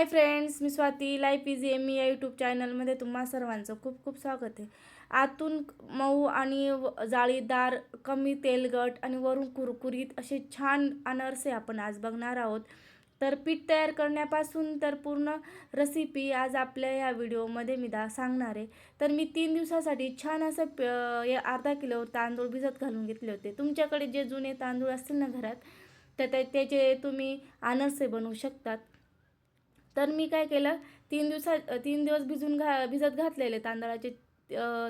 हाय friends मी Swati. Life is M या YouTube चॅनलमध्ये तुम्हा सर्वांचं खूप खूप स्वागत आहे. आतून मऊ आणि व- जाळीदार कमी तेलगट आणि वरून कुरकुरीत असे छान अनारसे आपण आज बघणार आहोत. तर पीठ तयार करण्यापासून तर पूर्ण रेसिपी आज आपल्या या व्हिडिओमध्ये मी दा सांगणार आहे. तर मी तीन दिवसासाठी छान असं प अर्धा किलो तांदूळ भिजत घालून घेतले होते. तुमच्याकडे जे जुने तांदूळ असतील ना घरात तर त्याचे तुम्ही अनारसे बनवू शकतात. तर मी काय केलं तीन दिवसा तीन दिवस भिजून घा भिजत घातलेले तांदळाचे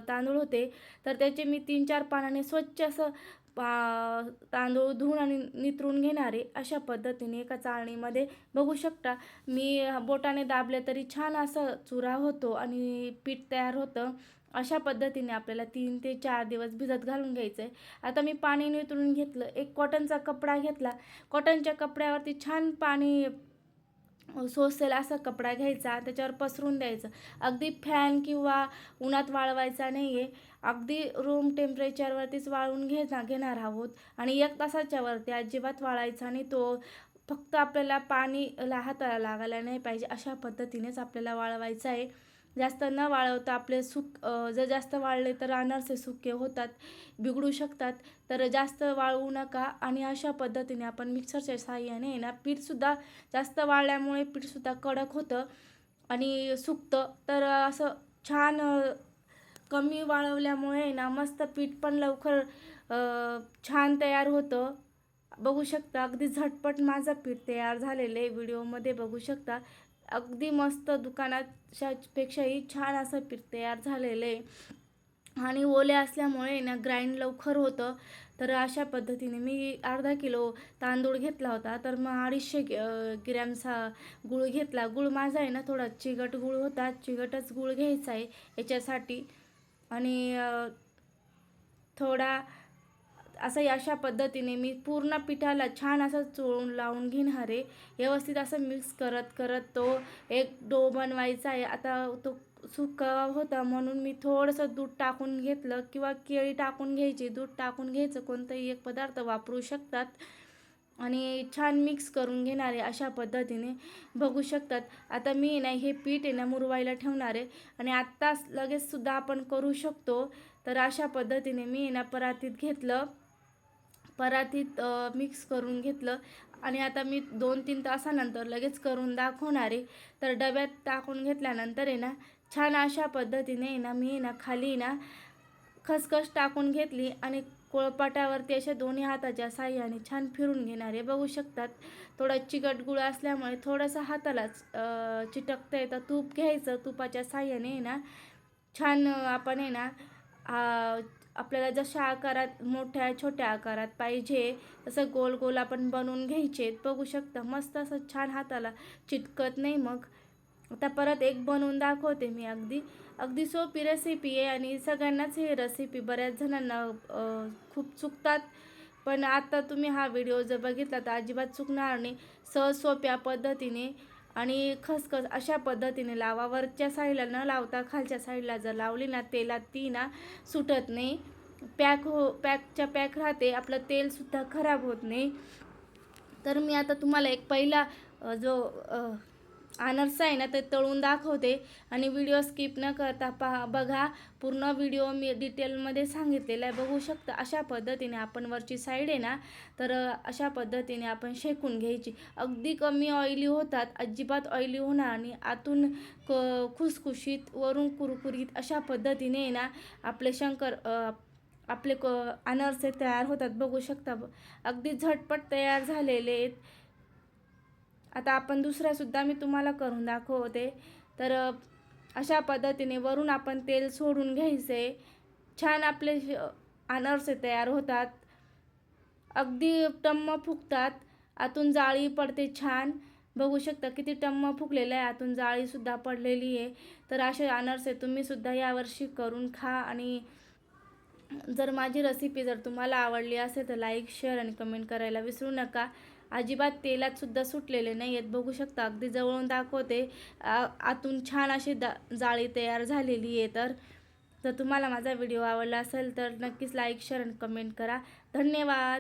तांदूळ होते. तर त्याचे मी तीन चार पानाने स्वच्छ असं पा तांदूळ धुवून आणि नितरून घेणारे अशा पद्धतीने एका चाळणीमध्ये बघू शकता. मी बोटाने दाबले तरी छान असं चुरा होतो आणि पीठ तयार होतं. अशा पद्धतीने आपल्याला तीन ते चार दिवस भिजत घालून घ्यायचं आहे आता मी पाणी नितरून घेतलं. एक कॉटनचा कपडा घेतला. कॉटनच्या कपड्यावरती छान पाणी सोसेल असा कपडा घ्यायचा त्याच्यावर पसरून द्यायचं. अगदी फॅन किंवा उन्हात वाळवायचा नाही आहे अगदी रूम टेम्परेचरवरतीच वाळवून घे घेणार आहोत. आणि एक तासाच्या वरती अजिबात वाळायचा आणि तो फक्त आपल्याला पाणी ला हाताला लागायला नाही पाहिजे अशा पद्धतीनेच आपल्याला वाळवायचा आहे. जास्त न वाळवता आपले सुक जर जास्त वाळले तर अनारसे सुके होतात बिघडू शकतात. तर जास्त वाळवू नका आणि अशा पद्धतीने आपण मिक्सरच्या साहाय्याने ना पीठसुद्धा जास्त वाळल्यामुळे पीठसुद्धा कडक होतं आणि सुकतं. तर असं छान कमी वाळवल्यामुळे ना मस्त पीठ पण लवकर छान तयार होतं. बघू शकता अगदी झटपट माझं पीठ तयार झालेलं आहे. व्हिडिओमध्ये बघू शकता. अगदी मस्त दुकानाच्या पेक्षाही छान असं पीठ तयार झालेलं आहे. आणि ओले असल्यामुळे ना ग्राइंड लवकर होतं. तर अशा पद्धतीने मी अर्धा किलो तांदूळ घेतला होता. तर मग अडीचशे ग्रॅमचा गूळ घेतला. गूळ माझा आहे ना थोडा चिकट गूळ होता. चिकटच गूळ घ्यायचा आहे याच्यासाठी. आणि थोडा असं अशा पद्धतीने मी पूर्ण पिठाला छान असं चोळून लावून घेणार आहे व्यवस्थित असं मिक्स करत करत तो एक डो बनवायचा आहे. आता तो सुका होता म्हणून मी थोडंसं दूध टाकून घेतलं किंवा केळी टाकून घ्यायची. दूध टाकून घ्यायचं कोणताही एक पदार्थ वापरू शकतात. आणि छान मिक्स करून घेणार आहे अशा पद्धतीने बघू शकतात. आता मी नाही हे पीठ आहे ना मुरवायला ठेवणार आहे. आणि आत्ताच लगेचसुद्धा आपण करू शकतो. तर अशा पद्धतीने मी ना परातीत घेतलं. परातीत मिक्स करून घेतलं. आणि आता मी दोन तीन तासानंतर लगेच करून दाखवणार. आहे तर डब्यात टाकून घेतल्यानंतर आहे ना छान अशा पद्धतीने आहे ना मी ना खाली ना खसखस टाकून घेतली. आणि कोळपाटावरती अशा दोन्ही हाताच्या साह्याने छान फिरून घेणार आहे बघू शकतात. थोडा चिकट गुळ असल्यामुळे थोडंसं हातालाच चिटकता येतं. तूप घ्यायचं तुपाच्या साह्याने आहे ना छान आपण आहे ना आपल्याला जशा आकारात मोठ्या छोट्या आकारात पाहिजे तसं गोल गोल आपण बनवून घ्यायचे. बघू शकता मस्त असं छान हाताला चिटकत नाही मग. आता परत एक बनवून दाखवते मी अगदी. अगदी सोपी रेसिपी आहे आणि सगळ्यांनाच ही रेसिपी बऱ्याच जणांना खूप चुकतात. पण आता तुम्ही हा व्हिडिओ जर बघितला तर अजिबात चुकणार नाही. सहज सोप्या पद्धतीने आणि खसखस अशा पद्धतीने लावा वरच्या साईडला न लावता खालच्या साईडला जर लावली ना तेलात ती ना सुटत नाही. पॅक हो पॅकच्या पॅक राहते आपलं तेलसुद्धा खराब होत नाही. तर मी आता तुम्हाला एक पहिला जो अनर्स आहे ना ते तळून दाखवते. आणि व्हिडिओ स्किप न करता पहा बघा पूर्ण व्हिडिओ मी डिटेलमध्ये सांगितलेला आहे. बघू शकता अशा पद्धतीने आपण वरची साईड आहे ना तर अशा पद्धतीने आपण शेकून घ्यायची. अगदी कमी ऑइली होतात अजिबात ऑइली होणार आणि आतून क खुसखुशीत वरून कुरकुरीत अशा पद्धतीने ना आपले शंकर आपले क अनारसे तयार होतात. बघू शकता अगदी झटपट तयार झालेले आहेत. आता आपण दुसऱ्यासुद्धा मी तुम्हाला करून दाखवते. तर अशा पद्धतीने वरून आपण तेल सोडून घ्यायचे. छान आपले अनारसे तयार होतात. अगदी टम्म फुगतात. आतून जाळी पडते छान. बघू शकता किती टम्म फुगलेलं आहे. आतून जाळीसुद्धा पडलेली आहे. तर असे अनारसे तुम्हीसुद्धा यावर्षी करून खा आणि जर माझी रेसिपी जर तुम्हाला आवडली असेल तर लाईक शेअर आणि कमेंट करायला विसरू नका. अजिबात तेलात सुद्धा सुटलेले नाही आहेत बघू शकता अगदी जवळून दाखवते. आतून छान अशी दा जाळी तयार झालेली आहे तर. जर तुम्हाला माझा व्हिडिओ आवडला असेल तर नक्कीच लाईक शेअर आणि कमेंट करा. धन्यवाद!